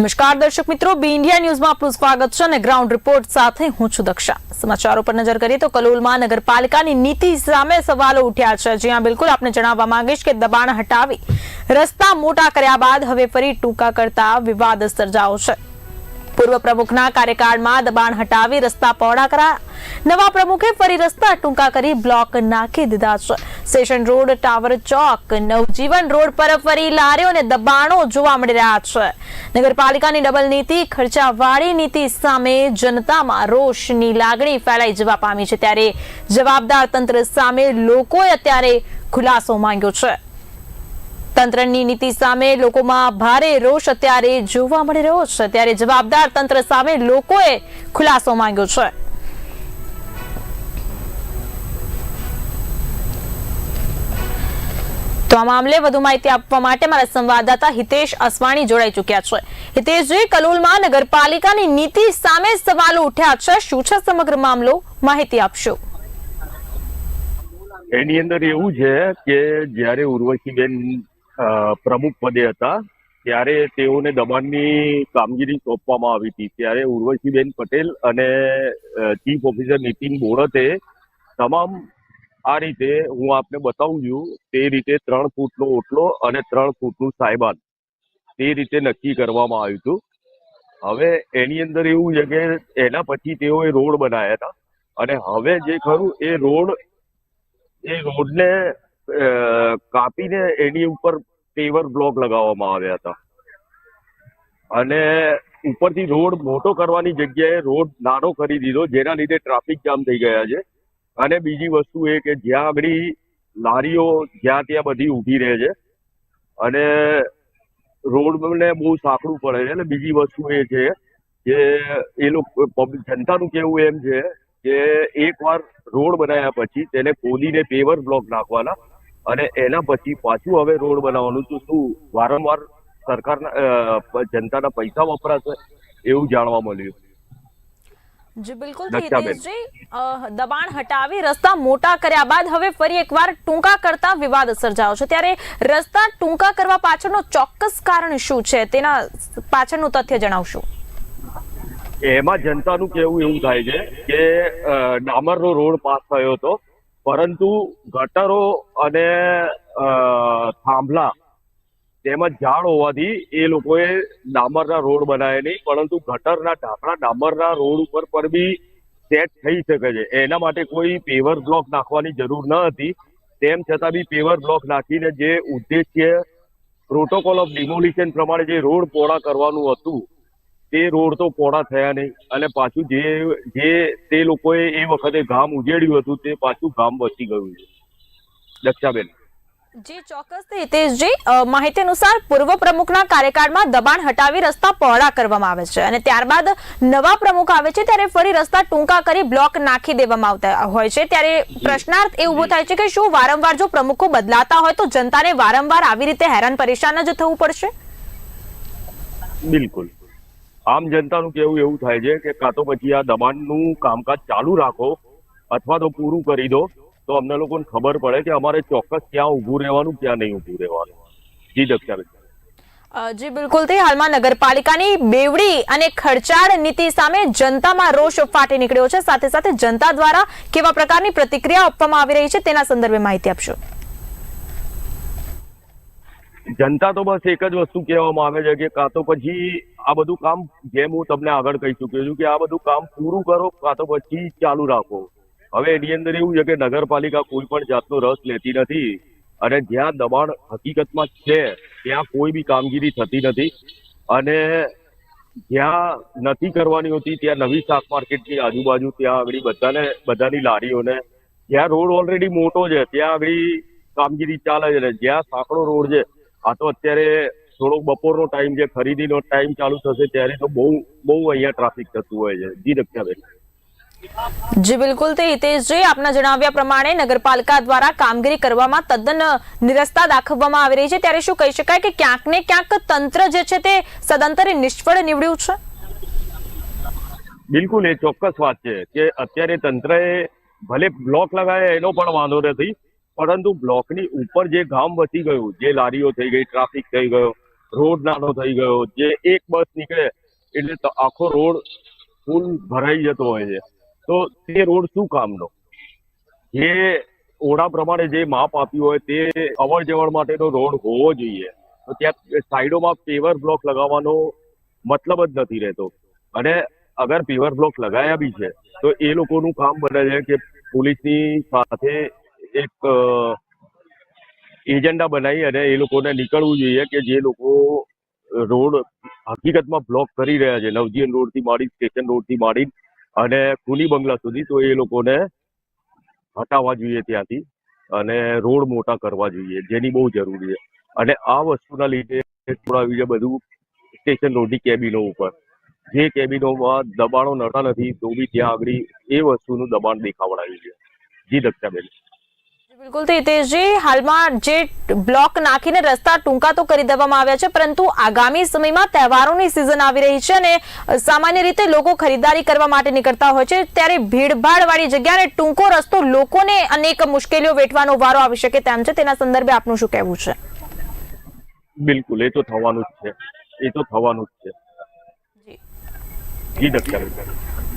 નમસ્કાર દર્શક મિત્રો, બી ઇન્ડિયા ન્યૂઝમાં આપનું સ્વાગત છે અને ગ્રાઉન્ડ રિપોર્ટ સાથે હું છું દક્ષા. સમાચારો પર નજર કરીએ તો કલોલમાં નગરપાલિકાની નીતિ સામે સવાલો ઉઠ્યા છે. જ્યાં બિલકુલ આપને જણાવવા માંગીશ કે દબાણ હટાવી રસ્તા મોટા કર્યા બાદ હવે ફરી ટૂંકા કરતા વિવાદ સર્જાયો છે. પૂર્વ પ્રમુખના કાર્યકાળમાં દબાણ હટાવી રસ્તા પહોળા કરાયા. નવા પ્રમુખે ફરી રસ્તા ટૂંકા કરી બ્લોક નાખી દીધા છે. Station road, tower Chowk, Navjivan road પર ફરી લારીઓ અને દબાણો જોવા મળી રહ્યા છે. નગરપાલિકાની ડબલ નીતિ, ખર્ચાવાળી નીતિ સામે જનતામાં રોષની લાગણી ફેલાઈ જવા પામી છે. ત્યારે જવાબદાર તંત્ર સામે લોકોએ અત્યારે ખુલાસો માંગ્યો છે. તંત્રની નીતિ સામે લોકોમાં ભારે રોષ અત્યારે જોવા મળી રહ્યો છે. ત્યારે જવાબદાર તંત્ર સામે લોકોએ ખુલાસો માંગ્યો છે. તો આ મામલે વધુ માહિતી આપવા માટે મારા સંવાદદાતા હિતેશ અસવાણી જોડાઈ ચૂક્યા છે. હિતેશજી, કલોલમાં નગરપાલિકાની નીતિ સામે સવાલો ઉઠ્યા છે. શું છે સમગ્ર મામલો? માહિતી આપશો. એની અંદર એવું છે કે જ્યારે ઉર્વશીબેન પ્રમુખ પદે હતા. ત્યારે તેઓને દમણની કામગીરી સોંપવામાં આવી હતી. ત્યારે ઉર્વશીબેન પટેલ અને ચીફ ઓફિસર નીતિન બોરતે તમામ આ રીતે હું આપને બતાવું છું, તે રીતે ત્રણ ફૂટનો ઓટલો અને ત્રણ ફૂટનું સાયબાન તે રીતે નક્કી કરવામાં આવ્યું હતું. હવે એની અંદર એવું છે કે એના પછી તેઓએ રોડ બનાવ્યા હતા. અને હવે જે ખરું એ રોડ, એ રોડને કાપીને એની ઉપર પેવર બ્લોક લગાવવામાં આવ્યા હતા. અને ઉપરથી રોડ મોટો કરવાની જગ્યાએ રોડ નાનો કરી દીધો, જેના લીધે ટ્રાફિક જામ થઈ ગયા છે. અને બીજી વસ્તુ એ કે જ્યાં આગળ લારીઓ જ્યાં ત્યાં બધી ઊભી રહે છે. અને રોડને બહુ સાંકડું પડે છે. અને બીજી વસ્તુ એ છે કે એ લોકો, પબ્લિક, જનતાનું કેવું એમ છે કે એકવાર રોડ બનાવ્યા પછી તેને ખોદીને પેવર બ્લોક નાખવાના. અને એના પછી પાછું હવે રોડ બનાવવાનું તો શું વારંવાર સરકારના જનતાના પૈસા વપરાશે એવું જાણવા મળ્યું. જી બિલકુલ. હિતેશજી દબાણ હટાવી રસ્તા મોટા કર્યા બાદ હવે ફરી એકવાર ટૂંકા કરતા વિવાદ સર્જાયો છે. ત્યારે રસ્તા ટૂંકા કરવા પાછળનો ચોક્કસ કારણ શું છે તેના પાછળનું તથ્ય જણાવશો. એમાં જનતાનું કેવું એવું થાય છે કે ડામરનો રોડ પાસ થયો હતો. પરંતુ ગટરો અને થાંભલા તેમજ ઝાડ હોવાથી એ લોકોએ ડામરના રોડ બનાવ્યા નહીં, પરંતુ ગટરના ઢાંકણા ડામરના રોડ ઉપર પર બી સેટ થઈ શકે છે. એના માટે કોઈ પેવર બ્લોક નાખવાની જરૂર ન હતી. તેમ છતાં બી પેવર બ્લોક નાખીને જે ઉદ્દેશ્ય પ્રોટોકોલ ઓફ ડિમોલિશન પ્રમાણે જે રોડ પહોળા કરવાનું હતું તે રોડ તો પહોળા થયા નહીં. અને પાછું જે જે તે લોકોએ એ વખતે ગામ ઉજેડ્યું હતું તે પાછું ગામ વસી ગયું છે. દક્ષાબેન. જી ચોક્કસ હિતેશજી માહિતી અનુસાર પૂર્વ પ્રમુખના કાર્યકાળમાં દબાણ હટાવી રસ્તા પહોળા કરવામાં આવે છે અને ત્યારબાદ નવા પ્રમુખ આવે છે ત્યારે ફરી રસ્તા ટૂંકા કરી બ્લોક નાખી દેવામાં આવતા હોય છે. ત્યારે પ્રશ્નાર્થ એ ઊભો થાય છે કે શું વારંવાર જો પ્રમુખો બદલાતા હોય તો જનતાને વારંવાર આવી રીતે હેરાન પરેશાન જ થવું પડશે? બિલકુલ. આમ જનતાનું કેવું એવું થાય છે કે કાં તો પછી આ દબાણનું કામકાજ ચાલુ રાખો અથવા તો પૂરું કરી દો તો અમને લોકોને ખબર પડે કે અમારે ચોક્કસ ક્યાં ઊભું રહેવાનું ક્યાં નહીં ઊભું રહેવાનું. જી દક્ષાબેન. જી બિલકુલ. તે હાલમાં નગરપાલિકાની બેવડી અને ખર્ચાળ નીતિ સામે જનતામાં રોષ ફાટી નીકળ્યો છે. સાથે સાથે જનતા દ્વારા કેવા પ્રકારની પ્રતિક્રિયા આપવામાં આવી રહી છે તેના સંદર્ભે માહિતી આપશો. જનતા તો બસ એક જ વસ્તુ કહેવામાં આવે છે કે કાં તો પછી આ બધું કામ જેમ હું તમને આગળ કહી ચૂક્યો છું કે આ બધું કામ પૂરું કરો, કાં તો પછી ચાલુ રાખો. હવે એની અંદર એવું છે કે નગરપાલિકા કોઈ પણ જાતનો રસ લેતી નથી અને જ્યાં દબાણ હકીકતમાં છે, ત્યાં કોઈ બી કામગીરી થતી નથી અને જ્યાં નથી કરવાની હોતી, ત્યાં નવી શાક માર્કેટની આજુબાજુ ત્યાં આગળ બધાને, બધાની લારીઓને, જ્યાં રોડ ઓલરેડી મોટો છે, ત્યાં આગળ કામગીરી ચાલે છે ને જ્યાં સાંકડો રોડ છે, આ તો અત્યારે થોડોક બપોરનો ટાઈમ જે ખરીદીનો ટાઈમ ચાલુ થશે ત્યારે તો બહુ બહુ અહીંયા ટ્રાફિક થતું હોય છે. જી રક્ષાબેન. જી બિલકુલ. તે હિતેશજી આપના જણાવ્યા પ્રમાણે નગરપાલિકા દ્વારા કામગીરી કરવામાં તદ્દન નિરસ્તા દાખવવામાં આવી રહી છે. ત્યારે શું કહી શકાય કે ક્યાંક ને ક્યાંક તંત્ર જે છે તે સદંતરે નિષ્ફળ નીવડ્યું છે? બિલકુલ એ ચોક્કસ વાત છે કે અત્યારે તંત્રએ ભલે બ્લોક લગાવ્યા એનો પણ વાંધો નથી પરંતુ બ્લોકની ઉપર જે ગામ વસી ગયું જે લારીઓ થઈ ગઈ ટ્રાફિક થઈ ગયો રોડ નાનો થઈ ગયો, જે એક બસ નીકળે એટલે આખો રોડ ફૂલ ભરાઈ જતો હોય છે. તો તે રોડ શું કામનો? જે ઓળા પ્રમાણે જે માપ આપ્યું હોય તે અવર જવર માટેનો રોડ હોવો જોઈએ. તો ત્યાં સાઈડોમાં પેવર બ્લોક લગાવવાનો મતલબ જ નથી રહેતો. અને અગર પેવર બ્લોક લગાયા બી છે, તો એ લોકોનું કામ બને છે કે પોલીસની સાથે એક એજન્ડા બનાવી અને એ લોકોને નીકળવું જોઈએ કે જે લોકો રોડ હકીકતમાં બ્લોક કરી રહ્યા છે. નવજીવન રોડથી માંડી સ્ટેશન રોડથી માંડી અને કુની બંગલા સુધી, તો એ લોકોને હટાવવા જોઈએ ત્યાંથી અને રોડ મોટા કરવા જોઈએ, જેની બહુ જરૂરી છે. અને આ વસ્તુના લીધે થોડા છે બધું સ્ટેશન રોડની કેબિનો ઉપર. જે કેબિનોમાં દબાણો નડતા નથી, તો બી ત્યાં આગળ એ વસ્તુનું દબાણ દેખાવડાવ્યું છે. જી દક્ષાબેન. બિલકુલ હિતેશજી હાલમાં જે બ્લોક નાખીને રસ્તા ટૂંકા તો કરી દેવામાં આવ્યા છે પરંતુ આગામી સમયમાં તહેવારોની સિઝન આવી રહી છે અને સામાન્ય રીતે લોકો ખરીદારી કરવા માટે નીકળતા હોય છે. ત્યારે ભીડભાડ વાળી જગ્યા ટૂંકો રસ્તો લોકોને અનેક મુશ્કેલીઓ વેઠવાનો વારો આવી શકે તેમ છે. તેના સંદર્ભે આપનું શું કહેવું છે? બિલકુલ એ તો થવાનું જ છે. એ તો થવાનું જ છે. જી.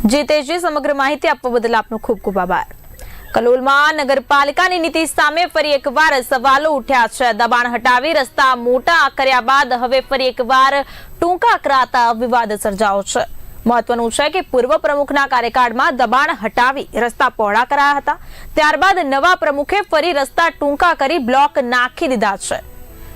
જીતેશજી સમગ્ર માહિતી આપવા બદલ આપનો ખૂબ ખૂબ આભાર. કલોલમાં નગરપાલિકાની નીતિ સામે ફરી એકવાર સવાલો ઉઠ્યા છે. દબાણ હટાવી રસ્તા મોટા કર્યા બાદ હવે ફરી એકવાર ટૂંકા કરાતા વિવાદ સર્જાયો છે. મહત્વનું છે કે પૂર્વ પ્રમુખના કાર્યકાળમાં દબાણ હટાવી રસ્તા પહોળા કરાયા હતા. ત્યારબાદ નવા પ્રમુખે ફરી રસ્તા ટૂંકા કરી બ્લોક નાખી દીધા છે.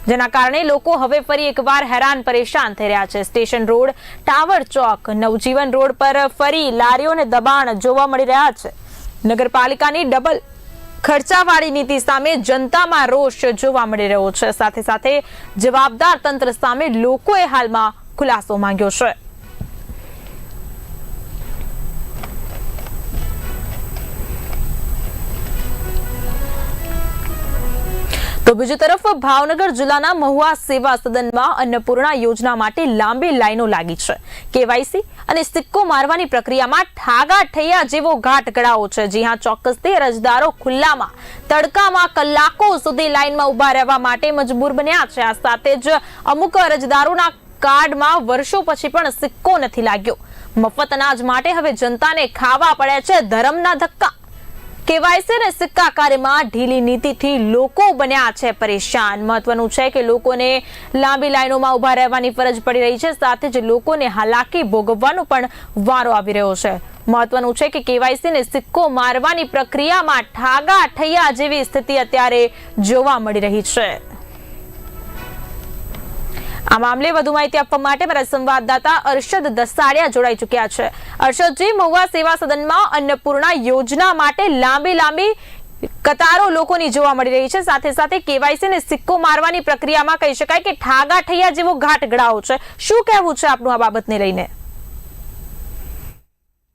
જેના કારણે લોકો હવે ફરી એકવાર હેરાન પરેશાન થઈ રહ્યા છે. Station road, tower Chowk, Navjivan road પર ફરી લારીઓને દબાણ જોવા મળી રહ્યા છે. નગરપાલિકાની ડબલ ખર્ચાવાળી નીતિ સામે જનતામાં રોષ જોવા મળી રહ્યો છે. સાથે સાથે જવાબદાર તંત્ર સામે લોકોએ હાલમાં ખુલાસો માંગ્યો છે. તો બીજી તરફ ભાવનગર જિલ્લાના મહુવા સેવા સદનમાં અન્નપૂર્ણા યોજના માટે લાંબી લાઈનો લાગી છે. કેવાયસી અને સિક્કો મારવાની પ્રક્રિયામાં ઠાગા ઠૈયા જેવો ઘાટ ગળાવો છે. જ્યાં ચોક્કસથી અરજદારો ખુલ્લામાં, તડકામાં, કલાકો સુધી લાઈનમાં ઊભા રહેવા માટે મજબૂર બન્યા છે. આ સાથે જ અમુક અરજદારોના કાર્ડમાં વર્ષો પછી પણ સિક્કો નથી લાગ્યો. મફત અનાજ માટે હવે જનતાને ખાવા પડે છે ધરમના ધક્કા. કેવાયસી અને સિક્કા કાર્યમાં ઢીલી નીતિથી લોકો બન્યા છે પરેશાન. મહત્વનું છે કે લોકોને લાંબી લાઈનોમાં ઊભા રહેવાની ફરજ પડી રહી છે, સાથે જ લોકોને હાલાકી ભોગવવાનો પણ વારો આવી રહ્યો છે. મહત્વનું છે કે કેવાયસી ને સિક્કો મારવાની પ્રક્રિયામાં ઠાગા ઠૈયા જેવી સ્થિતિ અત્યારે જોવા મળી રહી છે. આ મામલે વધુ માહિતી આપવા માટે મારા સંવાદદાતા અરશદ દસાડિયા જોડાઈ ચૂક્યા છે. અરશદજી, મહુવા સેવા સદનમાં અન્નપૂર્ણા યોજના માટે લાંબી લાંબી કતારો લોકોની જોવા મળી રહી છે. સાથે સાથે કેવાયસી ને સિક્કો મારવાની પ્રક્રિયામાં કહી શકાય કે ઠાગા ઠૈયા જેવો ઘાટ ગળાવો છે. શું કહેવું છે આપનું આ બાબતને લઈને?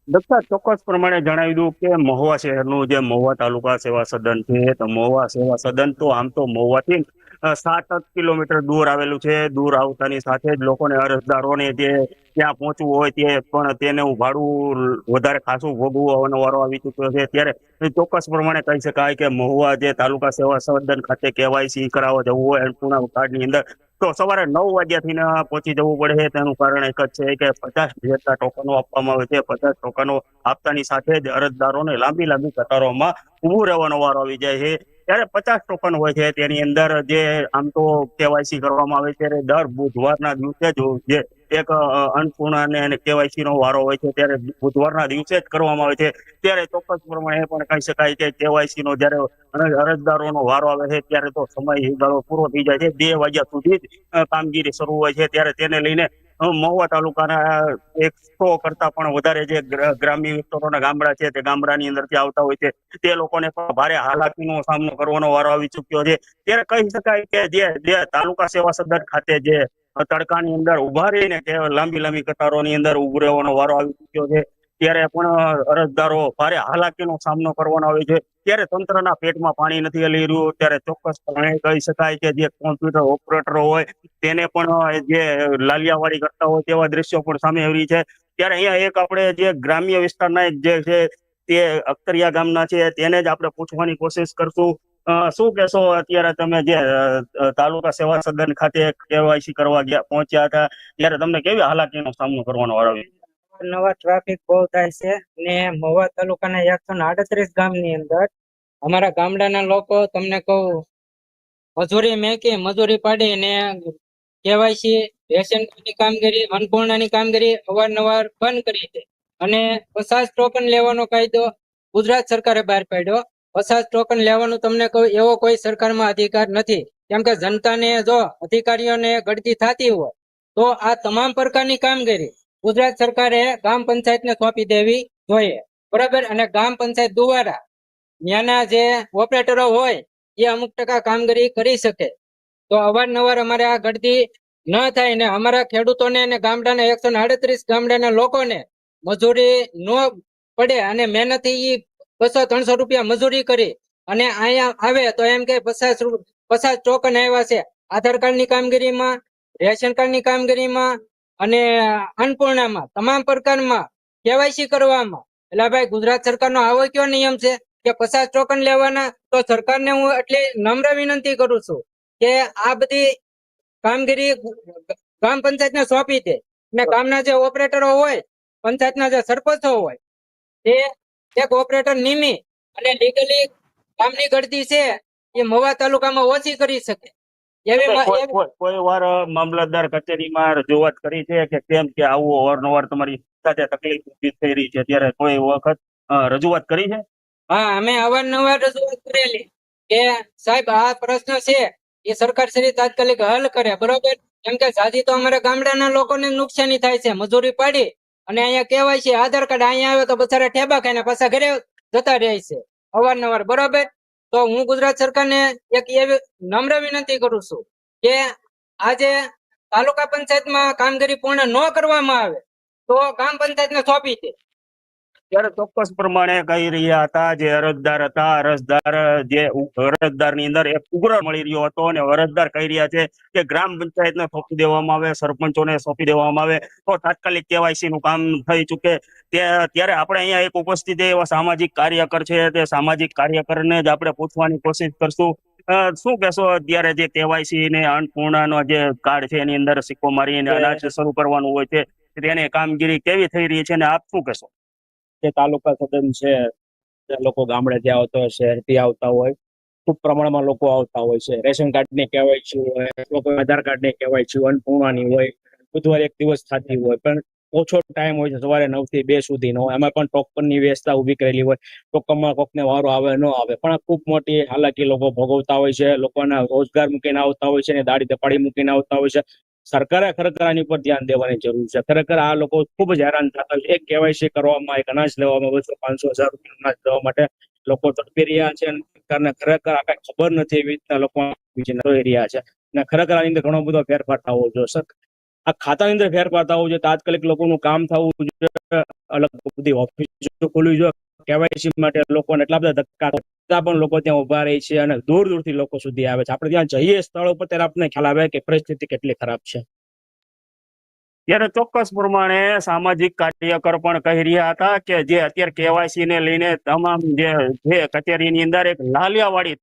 દત્તા, ચોક્કસ પ્રમાણે જણાવી દઉં કે મહુવા શહેરનું જે મહુવા તાલુકા સેવા સદન છે, તો મહુવા સેવા સદન તો આમ તો મહુવાથી સાત કિલોમીટર દૂર આવેલું છે. દૂર આવતાની સાથે જ લોકોને અરજદારોને જે ત્યાં પહોંચવું હોય તે પણ તેને ભાડું વધારે ખાસું ભોગવવાનો વારો આવી ચૂક્યો છે. ત્યારે ચોક્કસ પ્રમાણે કહી શકાય કે મહુવા જે તાલુકા સેવા સંવર્ધન ખાતે કેવાયસી કરાવવા જવું હોય પૂર્ણ કાર્ડની અંદર તો સવારે નવ વાગ્યાથી પહોંચી જવું પડે છે. તેનું કારણ એક જ છે કે પચાસ જેટલા ટોકનો આપવામાં આવે છે. પચાસ ટોકનો આપતાની સાથે જ અરજદારોને લાંબી લાંબી કતારોમાં ઊભું રહેવાનો વારો આવી જાય છે. ત્યારે પચાસ ટોકન હોય છે તેની અંદર જે આમ તો કેવાયસી કરવામાં આવે છે દર બુધવારના દિવસે જ જે એક અન્નપૂર્ણ અને કેવાયસી નો વારો હોય છે, ત્યારે બુધવારના દિવસે જ કરવામાં આવે છે. ત્યારે ચોક્કસ પ્રમાણે એ પણ કહી શકાય કે કેવાયસી નો જયારે અરજદારોનો વારો આવે છે, ત્યારે તો સમય ગાળો પૂરો થઈ જાય છે. બે વાગ્યા સુધી જ કામગીરી શરૂ હોય છે, ત્યારે તેને લઈને મહુવા તાલુકાના એકસો કરતા પણ વધારે જે ગ્રામ્ય વિસ્તારોના ગામડા છે, તે ગામડાની અંદરથી આવતા હોય છે, તે લોકોને પણ ભારે હાલાકીનો સામનો કરવાનો વારો આવી ચુક્યો છે. ત્યારે કહી શકાય કે જે જે તાલુકા સેવા સદન ખાતે જે તડકાની અંદર ઊભા રહીને કે લાંબી લાંબી કતારોની અંદર ઉભરેવાનો વારો આવી ચુક્યો છે, ત્યારે પણ અરજદારો ભારે હાલાકીનો સામનો કરવાનો આવે છે. ત્યારે તંત્રના પેટમાં પાણી નથી હલી રહ્યું. ત્યારે ચોક્કસપણે કહી શકાય કે જે કોમ્પ્યુટર ઓપરેટરો હોય, તેને પણ જે લાલિયાવાડી કરતા હોય તેવા દ્રશ્યો પણ સામે આવી છે. ત્યારે અહીંયા એક આપણે જે ગ્રામ્ય વિસ્તારના જે છે, તે અખતરિયા ગામના છે, તેને જ આપણે પૂછવાની કોશિશ કરશું. શું કહેશો? અત્યારે તમે જે તાલુકા સેવા સદન ખાતે કેવાયસી કરવા ગયા, પહોંચ્યા હતા. ત્યારે તમને કેવી હાલાકીનો સામનો કરવાનો વારો આવ્યો? નવા ટ્રાફિક બહુ થાય છે ને મહુવા તાલુકાના એકસો ને આડત્રીસ ગામની અંદર અમારા ગામડાના લોકો, તમને કહું, મજૂરી મેકી, મજૂરી પાડી ને કેવાયસી રેશન કાર્ડની કામગીરી, અન્નપૂર્ણાની કામગીરી અવારનવાર બંધ કરી છે. અને પચાસ ટોકન લેવાનો કાયદો ગુજરાત સરકારે બહાર પાડ્યો. પચાસ ટોકન લેવાનું તમને કહું, એવો કોઈ સરકારમાં અધિકાર નથી. કેમ કે જનતાને જો અધિકારીઓને ગળતી થતી હોય, તો આ તમામ પ્રકારની કામગીરી ગુજરાત સરકારે ગ્રામ પંચાયતને સોંપી દેવી જોઈએ. બરાબર? અને ગ્રામ પંચાયત દ્વારા ત્યાંના જે ઓપરેટરો હોય, એ અમુક ટકા કામગીરી કરી શકે. તો અવારનવાર અમારે આ ગળતી ન થાય ને અમારા ખેડૂતોને અને ગામડાના એકસો આડત્રીસ ગામડાના લોકોને મજૂરી ન પડે અને મહેનતથી એ બસો ત્રણસો રૂપિયા મજૂરી કરી અને અહીંયા આવે તો એમ કે પચાસ પચાસ ચોકન આવ્યા છે. આધાર કાર્ડની કામગીરીમાં, રેશન કાર્ડની કામગીરીમાં અને અન્નપૂર્ણામાં, તમામ પ્રકારમાં, કેવાયસી કરવામાં. એટલે ભાઈ ગુજરાત સરકારનો આવો કયો નિયમ છે કે પચાસ ટોકન લેવાના, તો સરકારને હું એટલે નમ્ર વિનંતી કરું છું કે આ બધી કામગીરી ગ્રામ પંચાયતને સોંપી દે. અને ગામના જે ઓપરેટરો હોય, પંચાયતના જે સરપંચો હોય તે એક ઓપરેટર નિમી અને લીગલી કામની ગળતી છે, એ મવા તાલુકામાં ઓછી કરી શકે. કોઈ- વાર મામલતદાર કચેરીમાં રજૂઆત કરી છે કે કેમ કે આવું અવારનવાર તમારી સાથે તકલીફ ઊભી થઈ રહી છે ત્યારે કોઈ વખત રજૂઆત કરી છે? હા અમે અવારનવાર રજૂઆત કરેલી કે સાહેબ આ પ્રશ્ન છે એ સરકાર શ્રી તાત્કાલિક હલ કરે બરોબર? કેમ કે સાજી તો અમારા ગામડાના લોકોને નુકસાની થાય છે મજૂરી પાડી અને અહીંયા કહેવાય છે આધાર કાર્ડ અહીંયા આવે તો બચારા ઠેબા ખાઈને પાછા ઘરે જતા રહે છે અવારનવાર બરોબર? તો હું ગુજરાત સરકારને એક એવી નમ્ર વિનંતી કરું છું કે આજે તાલુકા પંચાયતમાં કામગીરી પૂર્ણ ન કરવામાં આવે તો ગ્રામ પંચાયતને સોંપી દે. ત્યારે ચોક્કસ પ્રમાણે કહી રહ્યા હતા જે અરજદાર હતા. અરજદાર જે અરજદારની અંદર એક ઉગ્ર મળી રહ્યો હતો અને અરજદાર કહી રહ્યા છે કે ગ્રામ પંચાયતને સોંપી દેવામાં આવે સરપંચોને સોંપી દેવામાં આવે. તો તાત્કાલિક કેવાયસી નું કામ થઈ ચૂકે. ત્યારે આપણે અહીંયા એક ઉપસ્થિત એવા સામાજિક કાર્યકર છે. તે સામાજિક કાર્યકરને જ આપણે પૂછવાની કોશિશ કરશું. શું કહેશો અત્યારે જે કેવાયસી ને અન્નપૂર્ણાનો જે કાર્ડ છે એની અંદર સિક્કો મારીને અનાજ શરૂ કરવાનું હોય છે તેની કામગીરી કેવી થઈ રહી છે અને આપ શું કહેશો? જે તાલુકા સદન છે લોકો લોકો ગામડેથી આવતા હોય, શહેરથી આવતા હોય, ખૂબ પ્રમાણમાં લોકો આવતા હોય છે. રેશન કાર્ડ ને કેવાયસી હોય લોકો આધાર કાર્ડ ને કહેવાય છે, અન્નપૂર્ણાની હોય, બુધવારે એક દિવસ થતી હોય, પણ ઓછો ટાઈમ હોય છે, સવારે નવથી બે સુધીનો એમાં પણ ટોકનની વ્યવસ્થા ઊભી કરેલી હોય ટોકનમાં કોકને વારો આવે ન આવે. પણ આ ખૂબ મોટી હાલાકી લોકો ભોગવતા હોય છે, લોકોના રોજગાર મૂકીને આવતા હોય છે ને દાડી દપાડી મૂકીને આવતા હોય છે. સરકારે ખરેખર આની ઉપર ધ્યાન દેવાની જરૂર છે. ખરેખર આ લોકો ખૂબ જ હેરાન થતા છે. એક કેવાયસી કરવામાં એક અનાજ લેવામાં બસો પાંચસો હજાર રૂપિયા અનાજ લેવા માટે લોકો તડપી રહ્યા છે સરકારને ખરેખર આ કઈ ખબર નથી એવી રીતના લોકો જોઈ રહ્યા છે. અને ખરેખર આની અંદર ઘણો બધો ફેરફાર થવો જોઈએ. આ ખાતાની અંદર ફેરફાર થવો જોઈએ. તાત્કાલિક લોકોનું કામ થવું જોઈએ. અલગ બધી ઓફિસો ખોલવી જોઈએ. કેવાયસી માટે લોકોને એટલા બધા ધક્કા છતાં પણ લોકો ત્યાં ઊભા રહે છે અને દૂર દૂરથી લોકો સુધી આવે છે. આપણે ત્યાં જઈએ સ્થળ ઉપર ત્યારે આપણને ખ્યાલ આવે કે પરિસ્થિતિ કેટલી ખરાબ છે. ત્યારે ચોક્કસ પ્રમાણે સામાજિક કાર્યકર પણ કહી રહ્યા હતા કે જે અત્યારે કેવાયસી ને લઈને તમામ જે છે કચેરીની અંદર એક લાલિયાવાડી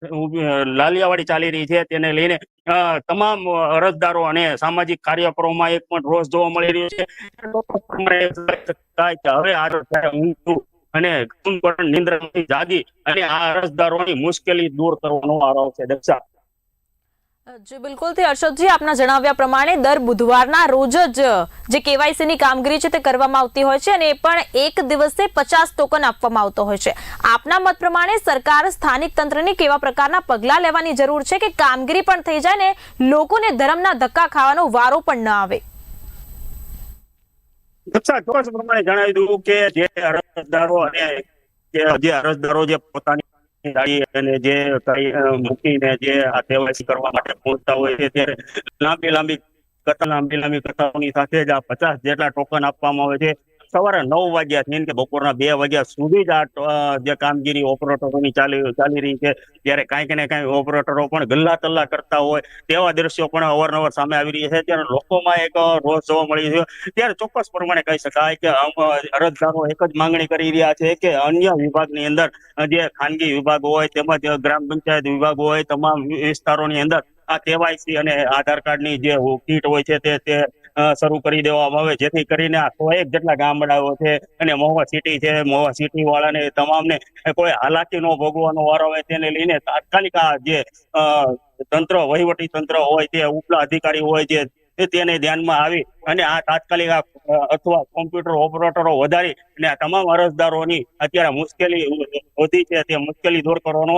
લાલિયાવાડી ચાલી રહી છે. તેને લઈને તમામ અરજદારો અને સામાજિક કાર્યકરોમાં એક પણ રોષ જોવા મળી રહ્યો છે. હવે આ અને ઊંઘ જાગી અને આ અરજદારોની મુશ્કેલી દૂર કરવાનો આરોપ છે દક્ષા જી, બિલકુલ. થી અર્ષદજી, આપના જણાવ્યા પ્રમાણે દર બુધવારના રોજ જ જે કેવાયસી ની કામગીરી છે તે કરવામાં આવતી હોય છે અને એ પણ એક દિવસે પચાસ ટોકન આપવામાં આવતો હોય છે. આપના મત પ્રમાણે સરકાર સ્થાનિક તંત્રની કેવા પ્રકારના પગલાં લેવાની જરૂર છે કે કામગીરી પણ થઈ જાય ને લોકોને ધર્મના ધક્કા ખાવાનો વારો પણ ન આવે? ચોક્કસ પ્રમાણે જણાવી દઉં કે જે અરજદારો અને જે અરજદારો જે પોતાની ગાડી અને જે મૂકીને જે આ કેવાયસી કરવા માટે પહોંચતા હોય છે ત્યારે લાંબી લાંબી કથા, લાંબી લાંબી કથાઓની સાથે જ આ પચાસ જેટલા ટોકન આપવામાં આવે છે. સવારે નવ વાગ્યાથી કે બપોરના બે વાગ્યા સુધી જ આ જે કામગીરી ઓપરેટરોની ચાલી ચાલી રહી છે. ત્યારે કાંઈક ને કાંઈક ઓપરેટરો પણ ગલ્લા તલ્લા કરતા હોય, તેવા દ્રશ્યો પણ અવારનવાર સામે આવી રહ્યા છે. ત્યારે લોકોમાં એક રોષ જોવા મળી રહ્યો ત્યારે ચોક્કસ પ્રમાણે કહી શકાય કે અરજદારો એક જ માંગણી કરી રહ્યા છે કે અન્ય વિભાગની અંદર જે ખાનગી વિભાગ હોય તેમજ ગ્રામ પંચાયત વિભાગ હોય, તમામ વિસ્તારોની અંદર આ કેવાયસી અને આધાર કાર્ડની જે કીટ હોય છે તે શરૂ કરી દેવામાં આવે. જેથી કરીને આ સો એક જેટલા ગામડાઓ છે અને મહુવા સિટી છે, મહુવા સિટી વાળાને તમામને કોઈ હાલાકી નો ભોગવાનો વારો હોય તેને લઈને તાત્કાલિક આ જે તંત્ર, વહીવટી તંત્ર હોય, તે ઉપલા અધિકારી હોય જે તેને ધ્યાનમાં આવી અને આ તાત્કાલિક અથવા કોમ્પ્યુટર ઓપરેટરો વધારી અને આ તમામ અરજદારોની અત્યારે મુશ્કેલી વધી છે, તે મુશ્કેલી દૂર કરવાનો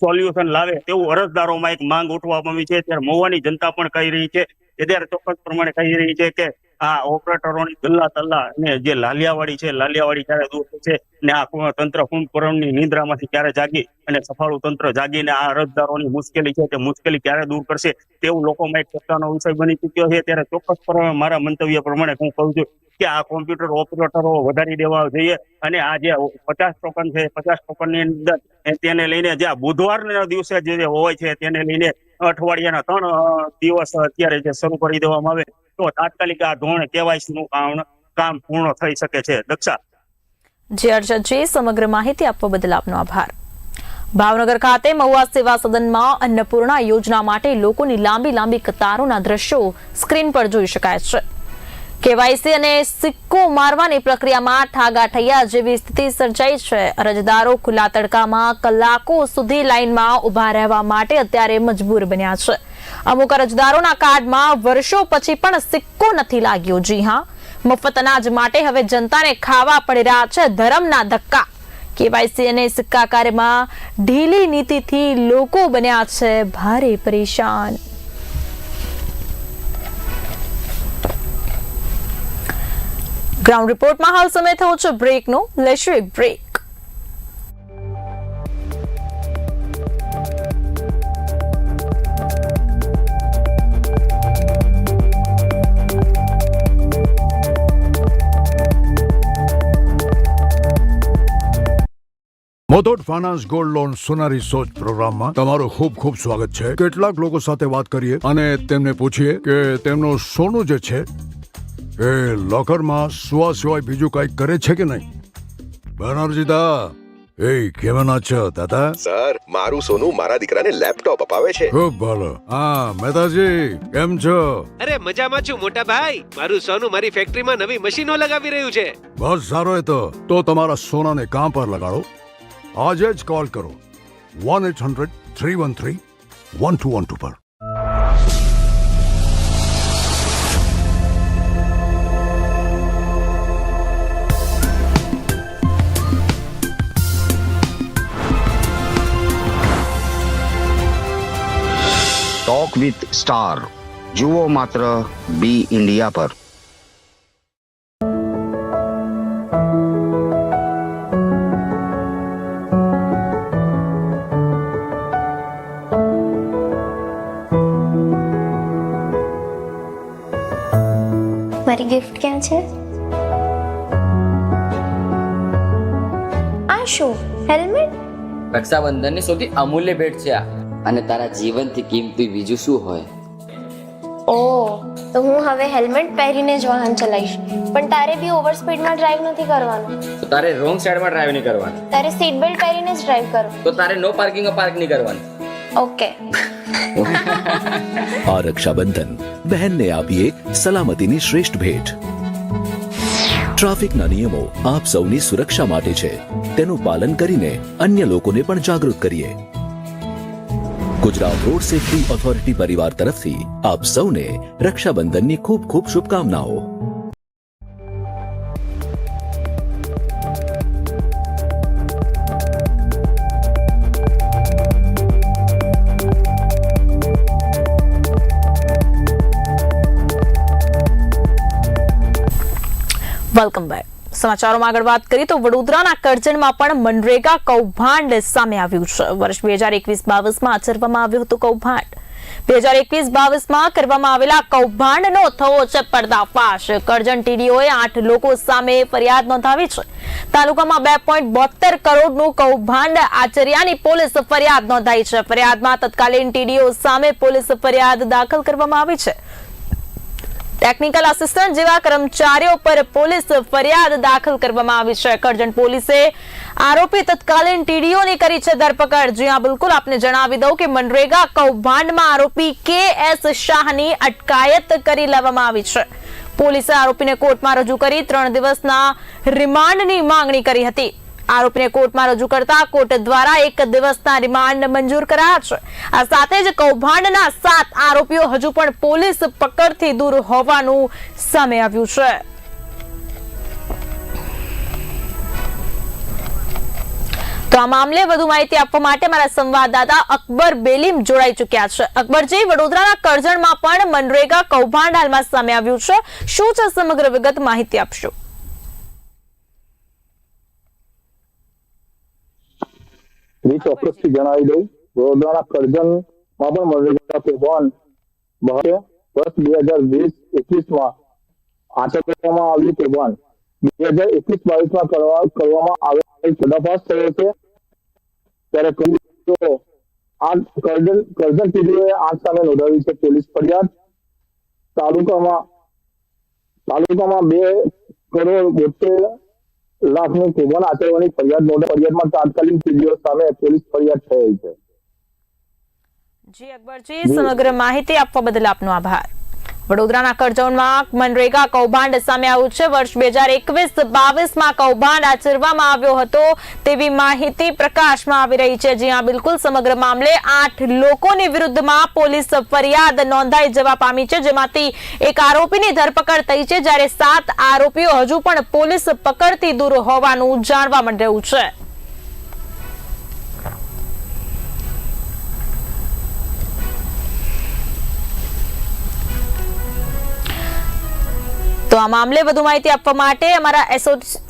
સોલ્યુશન લાવે તેવું અરજદારોમાં એક માંગ ઉઠવા પામી છે. ત્યારે મહુવાની જનતા પણ કહી રહી છે કે ત્યારે ચોક્કસ પ્રમાણે કહી રહી છે કે આ ઓપરેટરોની ગલ્લા તલ્લા અને જે લાલિયાવાડી છે, લાલિયાવાડી ક્યારે દૂર થશે ને આ તંત્ર કુંભકરણની નિંદ્રામાંથી ક્યારે જાગી અને સફાળું તંત્ર જાગીને આ અરજદારોની મુશ્કેલી છે તે મુશ્કેલી ક્યારે દૂર કરશે તેવું લોકોમાં એક ચર્ચાનો વિષય બની ચુક્યો છે. ત્યારે ચોક્કસ પ્રમાણે મારા મંતવ્ય પ્રમાણે હું કહું છું કે આ કોમ્પ્યુટર ઓપરેટરો વધારી દેવા જોઈએ અને આ જે પચાસ ટોકન છે, પચાસ ટોકનની અંદર તેને લઈને જે આ બુધવારના દિવસે જે હોય છે તેને લઈને અઠવાડિયાના ત્રણ દિવસ અત્યારે જે શરૂ કરી દેવામાં આવે, તો તાત્કાલિક આ ધોરણ કેવાયસી નું કામ કામ પૂર્ણ થઈ શકે છે. દક્ષા. જે અર્જનજી સમગ્ર માહિતી આપવા બદલ આપનો આભાર. ભાવનગર ખાતે મહુવા સેવા સદનમાં અન્નપૂર્ણા યોજના માટે લોકોની લાંબી લાંબી કતારોના દ્રશ્યો સ્ક્રીન પર જોઈ શકાય છે. કેવાયસી અને સિક્કો મારવાની પ્રક્રિયામાં ઠાગાઠૈયા જેવી સ્થિતિ સર્જાઈ છે. અરજદારો ખુલ્લા તડકામાં કલાકો સુધી લાઇનમાં ઊભા રહેવા માટે અત્યારે મજબૂર બન્યા છે. અમુક અરજદારોના કાર્ડમાં વર્ષો પછી પણ સિક્કો નથી લાગ્યો. જી હા, મફત અનાજ માટે હવે જનતાને ખાવા પડી રહ્યા છે ધરમના ધક્કા. કેવાયસી અને સિક્કા કાર્યમાં ઢીલી નીતિથી લોકો બન્યા છે ભારે પરેશાન. ગ્રાઉન્ડ રિપોર્ટમાં હાલ સમય થયો છે બ્રેકનો લેશું એક break Muthoot finance gold loan Sonari Soch પ્રોગ્રામમાં તમારું ખૂબ ખૂબ સ્વાગત છે. કેટલાક લોકો સાથે વાત કરીએ અને તેમને પૂછીએ કે તેમનું સોનું જે છે એ લોકરમાં સુવા સિવાય બીજું કંઈક કરે છે કે નહીં? બનારજીદા એ કેવાના છો દાદા? સર મારું સોનું મારા દીકરાને લેપટોપ અપાવે છે. ખૂબ ભલો. હા મહેતાજી કેમ છો? અરે મજામાં છું મોટા ભાઈ. મારું સોનું મારી ફેક્ટરીમાં નવી મશીનો લગાવી રહ્યું છે. બસ સારો એ તો. તો તમારા સોનાને કામ પર લગાડો? આજે જ કોલ કરો. One eight hundred three one three one two one two પર. ટોક વિથ સ્ટાર જુઓ માત્ર બી ઇન્ડિયા પર. મારી ગિફ્ટ ક્યાં છે? આ શું હેલ્મેટ રક્ષાબંધનની સૌથી અમૂલ્ય ભેટ છે આ. અને તારા જીવનથી કિંમતી બીજું શું હોય? ઓ તો હું હવે હેલ્મેટ પહેરીને જ વાહન ચલાવીશ. પણ તારે બી ઓવર સ્પીડમાં ડ્રાઈવ નથી કરવાનો. તો તારે રોંગ સાઈડમાં ડ્રાઈવ નહીં કરવાનો. તારે સીટ બેલ્ટ પહેરીને જ ડ્રાઈવ કરો. તો તારે નો પાર્કિંગમાં પાર્ક નહીં કરવાનું. ઓકે. આ રક્ષાબંધન બહેનને આપીએ સલામતીની શ્રેષ્ઠ ભેટ. ટ્રાફિકના નિયમો આપ સૌની સુરક્ષા માટે છે. તેનું પાલન કરીને અન્ય લોકોને પણ જાગૃત કરીએ. ગુજરાત રોડ સેફટી ઓથોરિટી પરિવાર તરફથી આપ સૌને રક્ષાબંધનની ખૂબ ખૂબ શુભકામનાઓ. સમાચારોમાં આગળ વાત કરીએ તો વડોદરાના કરજણમાં પણ મનરેગા કૌભાંડ સામે આવ્યું છે. વર્ષ બે હજાર એકવીસ બાવીસમાં આચરવામાં આવ્યું હતું કૌભાંડ. બે હજાર એકવીસ બાવીસમાં કરવામાં આવેલા કૌભાંડનો થયો છે પર્દાફાશ. કરજણ ટીડીઓએ આઠ લોકો સામે ફરિયાદ નોંધાવી છે. તાલુકામાં બે પોઈન્ટ બોતેર કરોડનું કૌભાંડ આચર્યાની પોલીસ ફરિયાદ નોંધાઈ છે. ફરિયાદમાં તત્કાલીન ટીડીઓ સામે પોલીસ ફરિયાદ દાખલ કરવામાં આવી છે. ટેકનિકલ આસિસ્ટન્ટ જેવા કર્મચારીઓ પર પોલીસ ફરિયાદ દાખલ કરવામાં આવી છે. કરજણ પોલીસે આરોપી તત્કાલીન ટીડીઓની કરી છે ધરપકડ. જ્યાં બિલકુલ આપને જણાવી દઉં કે મનરેગા કૌભાંડમાં આરોપી કે એસ શાહની અટકાયત કરી લેવામાં આવી છે. પોલીસે આરોપીને કોર્ટમાં રજૂ કરી ત્રણ દિવસના રિમાન્ડની માંગણી કરી હતી. આરોપીને કોર્ટમાં રજૂ કરતા કોર્ટ દ્વારા એક દિવસના રિમાન્ડ મંજૂર કરાયા છે. આ સાથે જ કૌભાંડના સાત આરોપીઓ હજુ પણ પોલીસ પકડથી દૂર હોવાનું સામે આવ્યું છે. તો આ મામલે વધુ માહિતી આપવા માટે મારા સંવાદદાતા અકબર બેલીમ જોડાઈ ચુક્યા છે. અકબરજી, વડોદરાના કરજણમાં પણ મનરેગા કૌભાંડ હાલમાં સામે આવ્યું છે. શું છે સમગ્ર વિગત માહિતી આપશો? એ ચોક્કસથી જણાવી દઉં વડોદરાના કરજણમાં પણ મનરેગા બહાર વર્ષ બે હજાર વીસ એકવીસમાં કરવામાં આવ્યું કૌભાંડ બે હજાર એકવીસ બાવીસમાં કરવા કરવામાં આવેલ પર્દાફાશ થયો છે ત્યારે કહ્યું આ કરજણ કરજણ પીડીઓએ આઠ સામે નોંધાવી છે પોલીસ ફરિયાદ તાલુકામાં તાલુકામાં બે કરોડ બોતેર લાખનું કેબલ આચરવાની ફરિયાદ નોંધ ફરિયાદમાં તાત્કાલિક પીડીઓ સામે પોલીસ ફરિયાદ થયેલ છે. જી અકબરજી, સમગ્ર માહિતી આપવા બદલ આપનો આભાર. વડોદરાના કરજણમાં મનરેગા કૌભાંડ સામે આવ્યું છે. વર્ષ બે હજાર એકવીસ બાવીસમાં કૌભાંડ આચરવામાં આવ્યો હતો તેવી માહિતી પ્રકાશમાં આવી રહી છે. જ્યાં બિલકુલ સમગ્ર મામલે આઠ લોકોની વિરુદ્ધમાં પોલીસ ફરિયાદ નોંધાઈ જવા પામી છે. જેમાંથી એક આરોપીની ધરપકડ થઈ છે, જ્યારે સાત આરોપીઓ હજુ પણ પોલીસ પકડથી દૂર હોવાનું જાણવા મળી રહ્યું છે. તો આ મામલે વધુ માહિતી આપવા માટે અમારા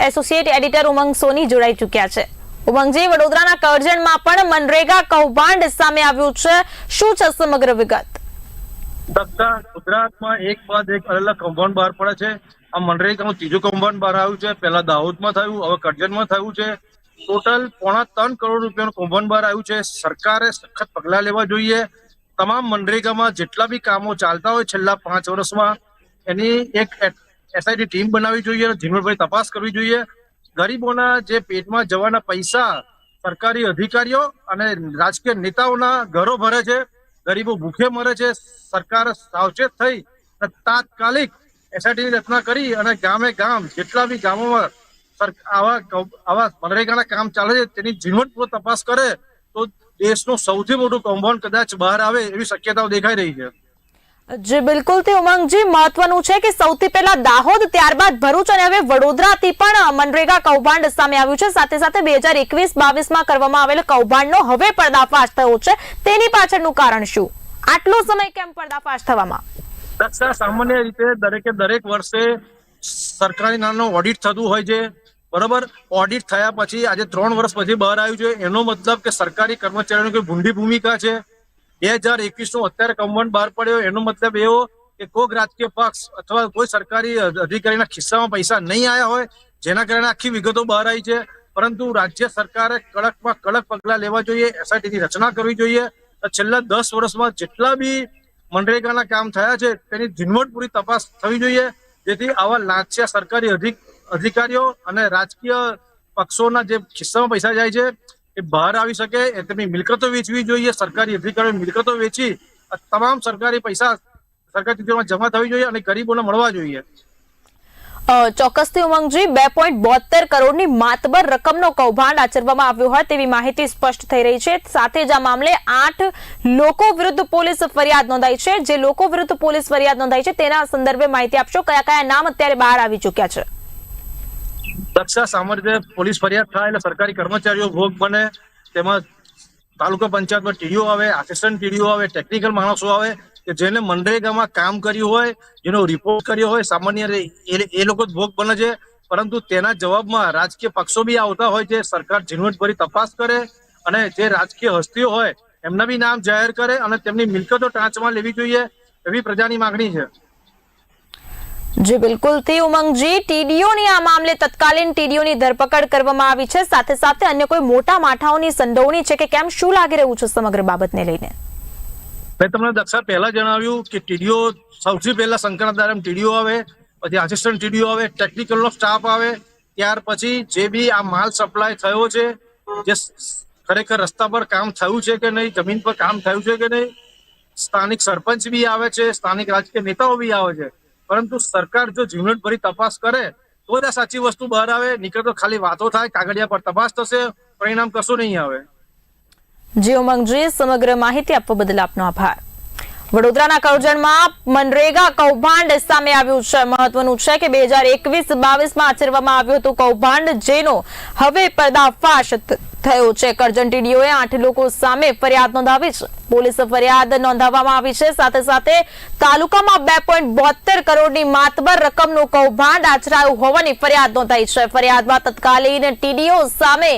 એસોસિએટ એડિટર ઉમંગ સોની જોડાઈ ચૂક્યા છે. ઉમંગજી, વડોદરાના કરજણમાં પણ મનરેગા કૌભાંડ સામે આવ્યું છે. શું છે સમગ્ર વિગત? ગુજરાતમાં એક બાદ એક અલગ કૌભાંડ બહાર પડે છે. આ મનરેગાનું ત્રીજું કૌભાંડ બહાર આવ્યું છે. પહેલા દાહોદમાં થયું, હવે કરજણમાં થયું છે. ટોટલ પોણા ત્રણ કરોડ રૂપિયાનું કૌભાંડ બહાર આવ્યું છે. સરકારે સખત પગલાં લેવા જોઈએ. તમામ મનરેગામાં જેટલા બી કામો ચાલતા હોય છેલ્લા પાંચ વર્ષમાં, એની એક એસઆઈટી ટીમ બનાવવી જોઈએ અને તપાસ કરવી જોઈએ. ગરીબોના જે પેટમાં જવાના પૈસા સરકારી અધિકારીઓ અને રાજકીય નેતાઓના ઘરો ભરે છે, ગરીબો ભૂખે મરે છે, સરકાર સાવચેત થઈ તાત્કાલિક એસઆઈટીની રચના કરી અને ગામે ગામ, જેટલા બી ગામોમાં આવા આવા મનરેગાના કામ ચાલે છે, તેની ઝીણવટપૂર્વક તપાસ કરે, તો દેશનું સૌથી મોટું કૌભાંડ કદાચ બહાર આવે એવી શક્યતાઓ દેખાઈ રહી છે. જી, બિલકુલ. તે ઉમંગજી, મહત્વનું છે કે સૌથી પહેલા દાહોદ, ત્યારબાદ ભરૂચ અને હવે વડોદરાથી પણ મનરેગા કૌભાંડ સામે આવ્યું છે. સાથે સાથે બે હજાર એકવીસ, બાવીસમાં કરવામાં આવેલ કૌભાંડનો હવે પર્દાફાશ થયો છે. તેની પાછળનું કારણ શું? આટલો સમય કેમ પર્દાફાશ થવામાં? સામાન્ય રીતે દરેકે દરેક વર્ષે સરકારી નામનું ઓડિટ થતું હોય છે. બરોબર? ઓડિટ થયા પછી આજે ત્રણ વર્ષ પછી બહાર આવ્યું છે. એનો મતલબ કે સરકારી કર્મચારીઓની કોઈ ભૂંડી ભૂમિકા છે? બે હજાર એકવીસનું અત્યારે કૌભાંડ બહાર પડ્યો. એનો મતલબ એવો કે કોઈક રાજકીય પક્ષ અથવા કોઈ સરકારી અધિકારીના ખિસ્સામાં પૈસા નહીં આવ્યા હોય, જેના કારણે આખી વિગતો બહાર આવી છે. પરંતુ રાજ્ય સરકારે કડકમાં કડક પગલાં લેવા જોઈએ એસઆઈટી ની રચના કરવી જોઈએ. છેલ્લા દસ વર્ષમાં જેટલા બી મનરેગાના કામ થયા છે, તેની ઝીણવટપૂરી તપાસ થવી જોઈએ. જેથી આવા લાંચિયા સરકારી અધિક, અધિકારીઓ અને રાજકીય પક્ષોના જે ખિસ્સામાં પૈસા જાય છે એ બહાર આવી શકે તેમની મિલકતો વેચવી જોઈએ, સરકારી અધિકારીઓ મિલકતો વેચી તમામ સરકારી પૈસા સરકારી તિજોરીમાં જમા થવી જોઈએ અને ગરીબોને મળવા જોઈએ. ચોક્કસથી ઉમંગજી, બે પોઈન્ટ બોતેર કરોડની માતબર રકમનો કૌભાંડ આચરવામાં આવ્યો હોય તેવી માહિતી સ્પષ્ટ થઈ રહી છે. સાથે જ આ મામલે આઠ લોકો વિરુદ્ધ પોલીસ ફરિયાદ નોંધાઈ છે. જે લોકો વિરુદ્ધ પોલીસ ફરિયાદ નોંધાઈ છે તેના સંદર્ભે માહિતી આપશો. કયા કયા નામ અત્યારે બહાર આવી ચૂક્યા છે? દક્ષા સામર્થ્ય પોલીસ ફરિયાદ થાય એટલે સરકારી કર્મચારીઓ ભોગ બને. તેમાં તાલુકા પંચાયતમાં ટીડીઓ આવે આસિસ્ટન્ટ ટીડીઓ આવે ટેકનિકલ માણસો આવે કે જેને મનરેગામાં કામ કર્યું હોય, જેનો રિપોર્ટ કર્યો હોય, સામાન્ય એ એ લોકો જ ભોગ બને છે. પરંતુ તેના જવાબમાં રાજકીય પક્ષો બી આવતા હોય છે સરકાર ઝીણવટભરી તપાસ કરે અને જે રાજકીય હસ્તીઓ હોય એમના બી નામ જાહેર કરે અને તેમની મિલકતો ટાંચમાં લેવી જોઈએ એવી પ્રજાની માંગણી છે. જી, બિલકુલ. થી ઉમંગજી, ટીડીઓની આ મામલે તત્કાલીન ટીડીઓની ધરપકડ કરવામાં આવી છે. સાથે સાથે અન્ય કોઈ મોટા માઠાઓની સંડોવણી છે કે કેમ શું લાગી રહ્યું છે સમગ્ર બાબતને લઈને? મેં તમને દક્ષા પહેલા જણાવ્યું કે ટીડીઓ સૌથી પહેલા સંકળાધારમ ટીડીઓ આવે, પછી આસિસ્ટન્ટ ટીડીઓ આવે ટેકનિકલ નો સ્ટાફ આવે, ત્યાર પછી જે બી આ માલ સપ્લાય થયો છે, જે ખરેખર રસ્તા પર કામ થયું છે કે નહીં, જમીન પર કામ થયું છે કે નહીં, સ્થાનિક સરપંચ બી આવે છે, સ્થાનિક રાજકીય નેતાઓ બી આવે છે. પરંતુ સરકાર જો ઝીણવટભરી તપાસ કરે, તો જ આ સાચી વસ્તુ બહાર આવે. નીકળે તો ખાલી વાતો થાય, કાગળિયા પર તપાસ થશે, પરિણામ કશું નહીં આવે. જી ઉમંગજી સમગ્ર માહિતી આપવા બદલ આપનો આભાર. વડોદરાના કરજણમાં મનરેગા કૌભાંડ સામે આવ્યું છે. મહત્વનું છે કે બે હજાર એકવીસ બાવીસમાં આચરવામાં આવ્યું હતું કૌભાંડ, જેનો હવે પર્દાફાશ થયો છે. કરજણ ટીડીઓએ આઠ લોકો સામે ફરિયાદ નોંધાવી છે. પોલીસ ફરિયાદ નોંધાવવામાં આવી છે. સાથે સાથે તાલુકામાં બે પોઈન્ટ બોતેર કરોડની માતબર રકમનું કૌભાંડ આચરાયું હોવાની ફરિયાદ નોંધાઈ છે. ફરિયાદમાં તત્કાલીન ટીડીઓ સામે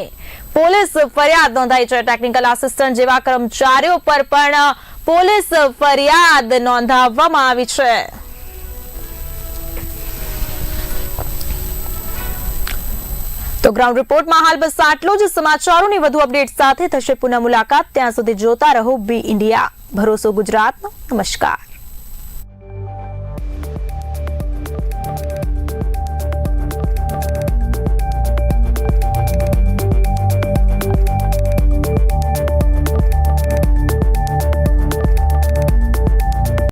પોલીસ ફરિયાદ નોંધાઈ છે. ટેકનિકલ આસિસ્ટન્ટ જેવા કર્મચારીઓ પર પણ પોલીસ ફરિયાદ નોંધાવવામાં આવી છે. તો ગ્રાઉન્ડ રિપોર્ટમાં હાલ બસ આટલું જ. સમાચારોની વધુ અપડેટ સાથે થશે પુનઃ મુલાકાત. ત્યાં સુધી જોતા રહો બી ઇન્ડિયા. ભરોસો ગુજરાતનો. નમસ્કાર.